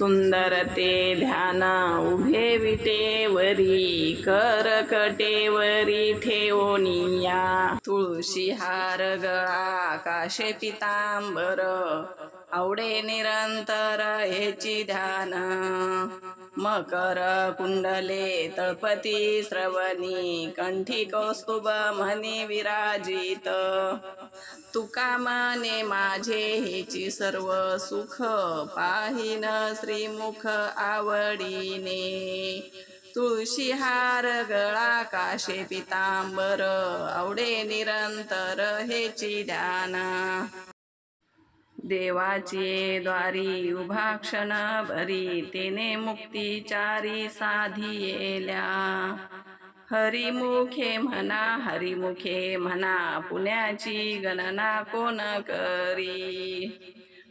सुंदर ते ध्यान उभे विटेवरी करकटेवरी ठेवनिया. तुळशी हार गळा काशे पितांबर आवडे निरंतर ह्याची ध्यान. मकर कुंडले तळपती श्रवणी कंठी कौस्तुभ म्हणे विराजित. तुकामाने माझे हेची सर्व सुख पाहिन श्रीमुख आवडीने. तुळशी हार गळा काशे पितांबर आवडे निरंतर हेची ध्याना. देवाची द्वारी उभा भरी तेने मुक्तीचारी साधियेल्या. हरिमुखे म्हणा हरिमुखे म्हणा पुण्याची गणना कोण करी?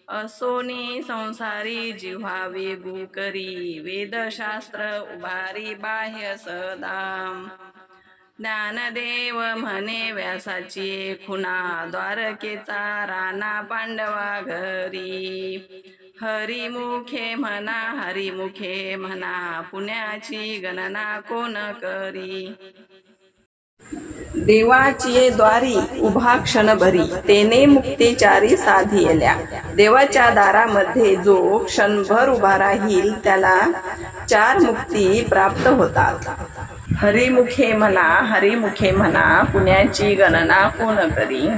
असोनी संसारी जिव्हा वेगू करी वेदशास्त्र उभारी बाह्य सदाम. ज्ञानदेव म्हणे व्यासाची खुना द्वारकेचा राणा पांडवा घरी. हरिमुखे म्हणा हरिमुखे म्हणा पुण्याची गणना कोण करी? देवाची द्वारी उभा क्षणभरी तेने मुक्तीचारी साधियल्या देवाच्या दारामध्ये जो क्षणभर उभा राहील त्याला चार मुक्ती प्राप्त होतात. हरिमुखे म्हणा हरिमुखे म्हणा पुण्याची गणना कोण करी?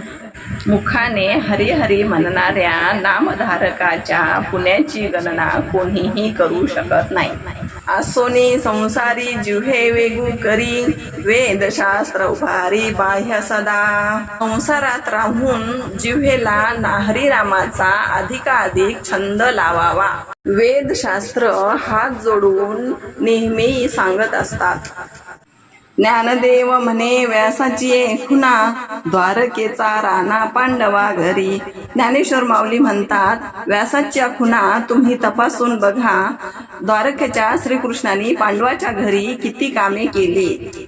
मुखाने हरी हरी म्हणणाऱ्या नामधारकाच्या पुण्याची गणना कोणीही करू शकत नाही. आसोनी संसारी जिव्हे वेगू करी वेदशास्त्र उभारी बाह्य सदा. संसारात राहून जिव्हेला नाहरी रामाचा अधिकाधिक छंद लावावा. वेदशास्त्र हात जोडून नेहमी सांगत असतात. ज्ञानदेव म्हणे व्यासाची खुना द्वारकेचा राणा पांडवा घरी. ज्ञानेश्वर माऊली म्हणतात व्यासाच्या खुना तुम्ही तपासून बघा. द्वारकेच्या श्रीकृष्णाने पांडवाच्या घरी किती कामे केली.